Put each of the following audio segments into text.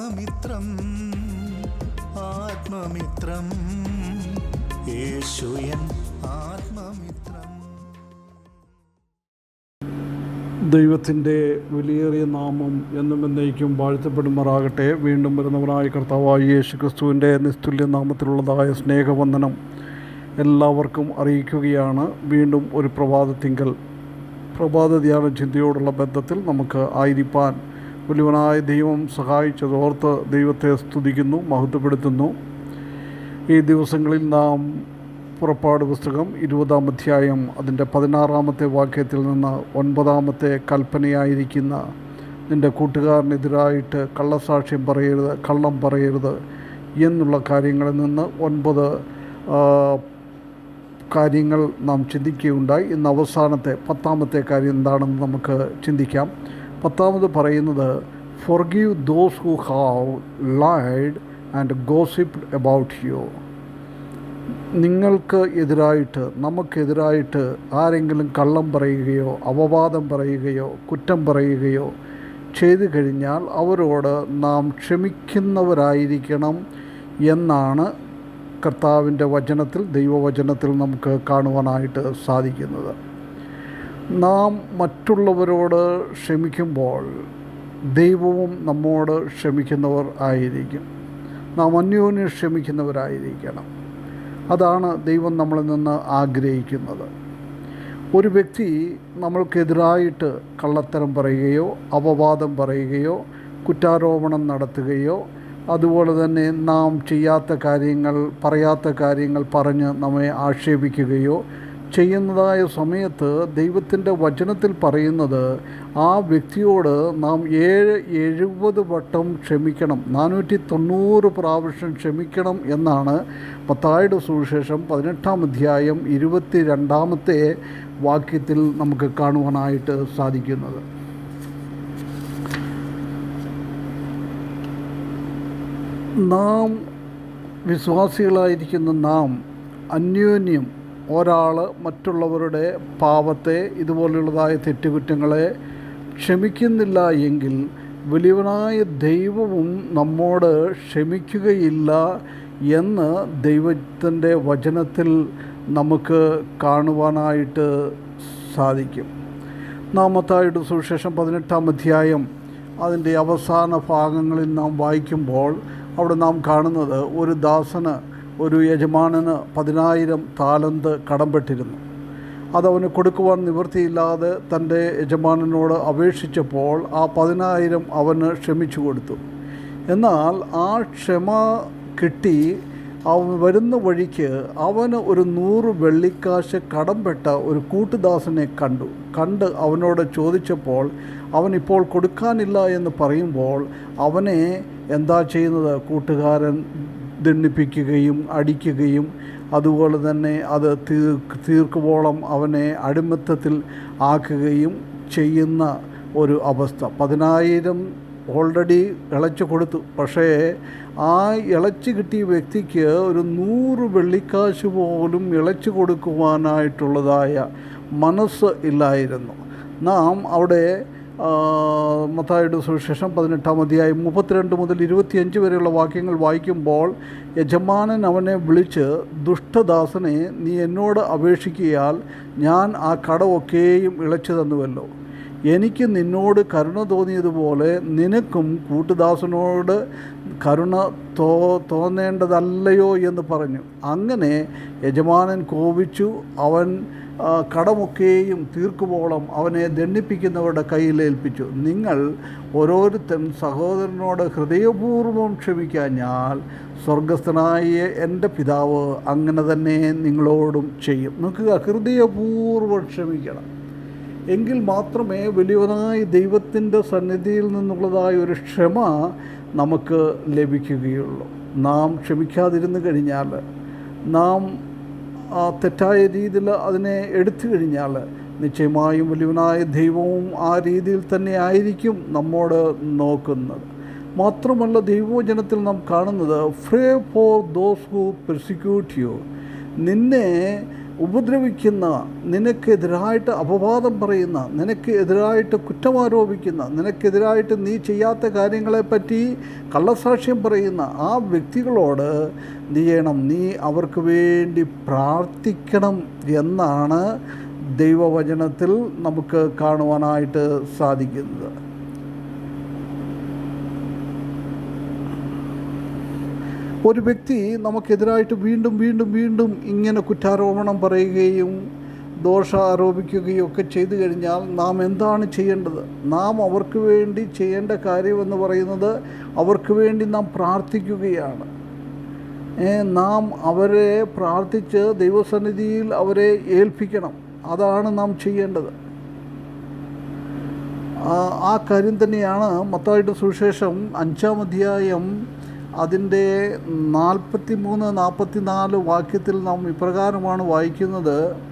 ആത്മമിത്രം ആത്മമിത്രം. യേശുയൻ ആത്മമിത്രം. ദൈവത്തിന്റെ വിലയേറിയ നാമം എന്നും എന്നേക്കും വാഴ്ത്തപ്പെടുമാറാകട്ടെ. വീണ്ടും വരുന്നവനായ കർത്താവായി യേശു ക്രിസ്തുവിന്റെ നിസ്തുല്യ നാമത്തിലുള്ളതായ സ്നേഹവന്ദനം എല്ലാവർക്കും അറിയിക്കുകയാണ്. വീണ്ടും ഒരു പ്രഭാതത്തിങ്കൽ. പ്രഭാത ധ്യാന ചിന്തയോടുള്ള ബന്ധത്തിൽ നമുക്ക് ആയിരിക്കാൻ വലിയവനായ ദൈവം സഹായിച്ചതോർത്ത് ദൈവത്തെ സ്തുതിക്കുന്നു മഹത്വപ്പെടുത്തുന്നു. ഈ ദിവസങ്ങളിൽ നാം പുറപ്പാട് പുസ്തകം ഇരുപതാം അധ്യായം അതിന്റെ പതിനാറാമത്തെ വാക്യത്തിൽ നിന്ന് ഒൻപതാമത്തെ കൽപ്പനയായിരിക്കുന്ന നിന്റെ കൂട്ടുകാരനെതിരായിട്ട് കള്ളസാക്ഷ്യം പറയരുത് കള്ളം പറയരുത് എന്നുള്ള കാര്യങ്ങളിൽ നിന്ന് ഒൻപത് കാര്യങ്ങൾ നാം ചിന്തിക്കുകയുണ്ടായി. ഇന്ന് അവസാനത്തെ പത്താമത്തെ കാര്യം എന്താണെന്ന് നമുക്ക് ചിന്തിക്കാം. പത്താമത് പറയുന്നത് forgive those who have lied and gossiped about you നിങ്ങൾക്ക് എതിരായിട്ട് നമുക്കെതിരായിട്ട് ആരെങ്കിലും കള്ളം പറയുകയോ അപവാദം പറയുകയോ കുറ്റം പറയുകയോ ചെയ്തു കഴിഞ്ഞാൽ അവരോട് നാം ക്ഷമിക്കുന്നവരായിരിക്കണം എന്നാണ് കർത്താവിന്റെ വചനത്തിൽ ദൈവവചനത്തിൽ നമുക്ക് കാണുവാനായിട്ട് സാധിക്കുന്നത്. നാം മറ്റുള്ളവരോട് ക്ഷമിക്കുമ്പോൾ ദൈവവും നമ്മോട് ക്ഷമിക്കുന്നവർ ആയിരിക്കും. നാം അന്യോന്യം ക്ഷമിക്കുന്നവരായിരിക്കണം. അതാണ് ദൈവം നമ്മളിൽ നിന്ന് ആഗ്രഹിക്കുന്നത്. ഒരു വ്യക്തി നമ്മൾക്കെതിരായിട്ട് കള്ളത്തരം പറയുകയോ അപവാദം പറയുകയോ കുറ്റാരോപണം നടത്തുകയോ അതുപോലെ തന്നെ നാം ചെയ്യാത്ത കാര്യങ്ങൾ പറയാത്ത കാര്യങ്ങൾ പറഞ്ഞ് നമ്മെ ആക്ഷേപിക്കുകയോ ചെയ്യുന്നതായ സമയത്ത് ദൈവത്തിന്റെ വചനത്തിൽ പറയുന്നത് ആ വ്യക്തിയോട് നാം ഏഴ് എഴുപത് വട്ടം ക്ഷമിക്കണം നാനൂറ്റി തൊണ്ണൂറ് പ്രാവശ്യം ക്ഷമിക്കണം എന്നാണ് പത്തായുടെ സുവിശേഷം പതിനെട്ടാം അധ്യായം ഇരുപത്തി രണ്ടാമത്തെ വാക്യത്തിൽ നമുക്ക് കാണുവാനായിട്ട് സാധിക്കുന്നത്. നാം വിശ്വാസികളായിരിക്കുന്ന നാം അന്യോന്യം ഒരാൾ മറ്റുള്ളവരുടെ പാപത്തെ ഇതുപോലെയുള്ളതായ തെറ്റുകുറ്റങ്ങളെ ക്ഷമിക്കുന്നില്ല എങ്കിൽ വലിയവനായ ദൈവവും നമ്മോട് ക്ഷമിക്കുകയില്ല എന്ന് ദൈവത്തിന്റെ വചനത്തിൽ നമുക്ക് കാണുവാനായിട്ട് സാധിക്കും. നാമത്തായിട്ട് സുവിശേഷം പതിനെട്ടാം അധ്യായം അതിന്റെ അവസാന ഭാഗങ്ങളിൽ നാം വായിക്കുമ്പോൾ അവിടെ നാം കാണുന്നത് ഒരു ദാസന് ഒരു യജമാനന് പതിനായിരം താലന്ത് കടംപെട്ടിരുന്നു അതവന് കൊടുക്കുവാൻ നിവൃത്തിയില്ലാതെ തന്റെ യജമാനനോട് അപേക്ഷിച്ചപ്പോൾ ആ പതിനായിരം അവന് ക്ഷമിച്ചു കൊടുത്തു. എന്നാൽ ആ ക്ഷമ കിട്ടി അവൻ വരുന്ന വഴിക്ക് അവന് ഒരു നൂറ് വെള്ളിക്കാശ് കടംപെട്ട ഒരു കൂട്ടുദാസനെ കണ്ടു. കണ്ട് അവനോട് ചോദിച്ചപ്പോൾ അവൻ ഇപ്പോൾ കൊടുക്കാനില്ല എന്ന് പറയുമ്പോൾ അവനെ എന്താ ചെയ്യുന്നത് കൂട്ടുകാരൻ? ദണ്ഡിപ്പിക്കുകയും അടിക്കുകയും അതുപോലെ തന്നെ അത് തീർ തീർക്കുവോളം അവനെ അടിമത്തത്തിൽ ആക്കുകയും ചെയ്യുന്ന ഒരു അവസ്ഥ. പതിനായിരം ഓൾറെഡി ഇളച്ചു കൊടുത്തു. പക്ഷേ ആ ഇളച്ചു കിട്ടിയ വ്യക്തിക്ക് ഒരു നൂറ് വെള്ളിക്കാശ് പോലും ഇളച്ചു കൊടുക്കുവാനായിട്ടുള്ളതായ മനസ്സ് ഇല്ലായിരുന്നു. നാം അവിടെ മത്തായുടെ സുവിശേഷം പതിനെട്ടാം അധ്യായം മുപ്പത്തിരണ്ട് മുതൽ ഇരുപത്തിയഞ്ച് വരെയുള്ള വാക്യങ്ങൾ വായിക്കുമ്പോൾ യജമാനൻ അവനെ വിളിച്ച് ദുഷ്ടദാസനെ നീ എന്നോട് അപേക്ഷിക്കിയാൽ ഞാൻ ആ കടമൊക്കെയും ഇളച്ചു തന്നുവല്ലോ. എനിക്ക് നിന്നോട് കരുണ തോന്നിയതുപോലെ നിനക്കും കൂട്ടുദാസനോട് കരുണ തോ തോന്നേണ്ടതല്ലയോ എന്ന് പറഞ്ഞു. അങ്ങനെ യജമാനൻ കോപിച്ചു. അവൻ കടമൊക്കെയും തീർക്കുവോളം അവനെ ദണ്ഡിപ്പിക്കുന്നവരുടെ കയ്യിൽ ഏൽപ്പിച്ചു. നിങ്ങൾ ഓരോരുത്തൻ സഹോദരനോട് ഹൃദയപൂർവം ക്ഷമിക്കാഞ്ഞാൽ സ്വർഗസ്ഥനായ എന്റെ പിതാവ് അങ്ങനെ തന്നെ നിങ്ങളോടും ചെയ്യും. നോക്കുക ഹൃദയപൂർവം ക്ഷമിക്കണം. എങ്കിൽ മാത്രമേ വലിയവനായ ദൈവത്തിന്റെ സന്നിധിയിൽ നിന്നുള്ളതായ ഒരു ക്ഷമ നമുക്ക് ലഭിക്കുകയുള്ളൂ. നാം ക്ഷമിക്കാതിരുന്നു കഴിഞ്ഞാൽ നാം ആ തെറ്റായ രീതിയിൽ അതിനെ എടുത്തു കഴിഞ്ഞാൽ നിശ്ചയമായും വലിയവനായ ദൈവവും ആ രീതിയിൽ തന്നെ ആയിരിക്കും നമ്മോട് നോക്കുന്നത്. മാത്രമല്ല ദൈവവചനത്തിൽ നാം കാണുന്നത് pray for those who persecute you നിന്നെ ഉപദ്രവിക്കുന്ന നിനക്കെതിരായിട്ട് അപവാദം പറയുന്ന നിനക്ക് എതിരായിട്ട് കുറ്റമാരോപിക്കുന്ന നിനക്കെതിരായിട്ട് നീ ചെയ്യാത്ത കാര്യങ്ങളെപ്പറ്റി കള്ളസാക്ഷ്യം പറയുന്ന ആ വ്യക്തികളോട് നീ ചെയ്യണം? നീ അവർക്ക് വേണ്ടി പ്രാർത്ഥിക്കണം എന്നാണ് ദൈവവചനത്തിൽ നമുക്ക് കാണുവാനായിട്ട് സാധിക്കുന്നത്. ഒരു വ്യക്തി നമുക്കെതിരായിട്ട് വീണ്ടും വീണ്ടും വീണ്ടും ഇങ്ങനെ കുറ്റാരോപണം പറയുകയും ദോഷ ആരോപിക്കുകയും ഒക്കെ ചെയ്തു കഴിഞ്ഞാൽ നാം എന്താണ് ചെയ്യേണ്ടത്? നാം അവർക്ക് വേണ്ടി ചെയ്യേണ്ട കാര്യമെന്ന് പറയുന്നത് അവർക്ക് വേണ്ടി നാം പ്രാർത്ഥിക്കുകയാണ്. നാം അവരെ പ്രാർത്ഥിച്ച് ദൈവസന്നിധിയിൽ അവരെ ഏൽപ്പിക്കണം. അതാണ് നാം ചെയ്യേണ്ടത്. ആ കാര്യം തന്നെയാണ് മൊത്തമായിട്ട് സുവിശേഷം അഞ്ചാം അധ്യായം അതിന്റെ നാൽപ്പത്തി മൂന്ന് നാൽപ്പത്തി നാല് വാക്യത്തിൽ നാം ഇപ്രകാരമാണ് വായിക്കുന്നത്.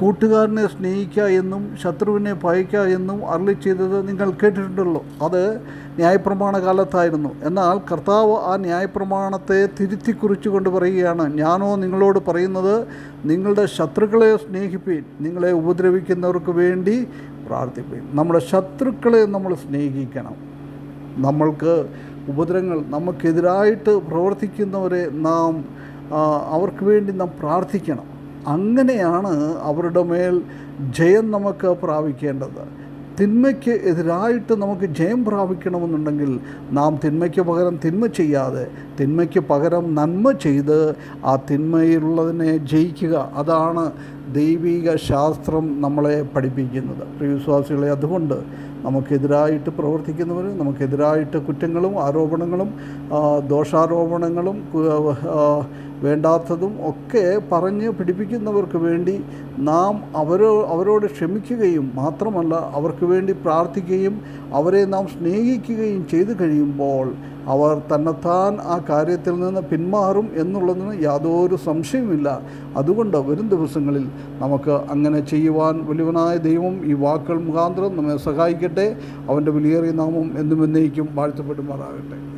കൂട്ടുകാരനെ സ്നേഹിക്കുക എന്നും ശത്രുവിനെ ഭയക്കുക എന്നും അരളി ചെയ്തത് നിങ്ങൾ കേട്ടിട്ടുണ്ടല്ലോ. അത് ന്യായപ്രമാണ കാലത്തായിരുന്നു എന്നാൽ കർത്താവ് ആ ന്യായപ്രമാണത്തെ തിരുത്തി കുറിച്ചുകൊണ്ട് പറയുകയാണ്. ഞാനോ നിങ്ങളോട് പറയുന്നത് നിങ്ങളുടെ ശത്രുക്കളെ സ്നേഹിപ്പീൻ നിങ്ങളെ ഉപദ്രവിക്കുന്നവർക്ക് വേണ്ടി പ്രാർത്ഥിപ്പീൻ. നമ്മുടെ ശത്രുക്കളെ നമ്മൾ സ്നേഹിക്കണം. നമ്മൾക്ക് ഉപദ്രവങ്ങൾ നമുക്കെതിരായിട്ട് പ്രവർത്തിക്കുന്നവരെ നാം അവർക്ക് വേണ്ടി നാം പ്രാർത്ഥിക്കണം. അങ്ങനെയാണ് അവരുടെ മേൽ ജയം നമുക്ക് പ്രാപിക്കേണ്ടത്. തിന്മയ്ക്ക് എതിരായിട്ട് നമുക്ക് ജയം പ്രാപിക്കണമെന്നുണ്ടെങ്കിൽ നാം തിന്മയ്ക്ക് പകരം തിന്മ ചെയ്യാതെ തിന്മയ്ക്ക് പകരം നന്മ ചെയ്ത് ആ തിന്മയിലുള്ളതിനെ ജയിക്കുക. അതാണ് ദൈവിക ശാസ്ത്രം നമ്മളെ പഠിപ്പിക്കുന്നത്. പ്രിയവിശ്വാസികളെ അതുകൊണ്ട് നമുക്കെതിരായിട്ട് പ്രവർത്തിക്കുന്നവർ നമുക്കെതിരായിട്ട് കുറ്റങ്ങളും ആരോപണങ്ങളും ദോഷാരോപണങ്ങളും വേണ്ടാത്തതും ഒക്കെ പറഞ്ഞ് പിടിപ്പിക്കുന്നവർക്ക് വേണ്ടി നാം അവരോ അവരോട് ക്ഷമിക്കുകയും മാത്രമല്ല അവർക്ക് വേണ്ടി പ്രാർത്ഥിക്കുകയും അവരെ നാം സ്നേഹിക്കുകയും ചെയ്തു കഴിയുമ്പോൾ അവർ തന്നെത്താൻ ആ കാര്യത്തിൽ നിന്ന് പിന്മാറും എന്നുള്ളതിന് യാതൊരു സംശയവുമില്ല. അതുകൊണ്ട് വരും ദിവസങ്ങളിൽ നമുക്ക് അങ്ങനെ ചെയ്യുവാൻ വലിയവനായ ദൈവം ഈ വാക്കുകൾ മുഖാന്തരം നമ്മെ സഹായിക്കട്ടെ. അവന്റെ വിലയേറിയ നാമം എന്നും എന്നേക്കും വാഴ്ത്തപ്പെടുമാറാകട്ടെ.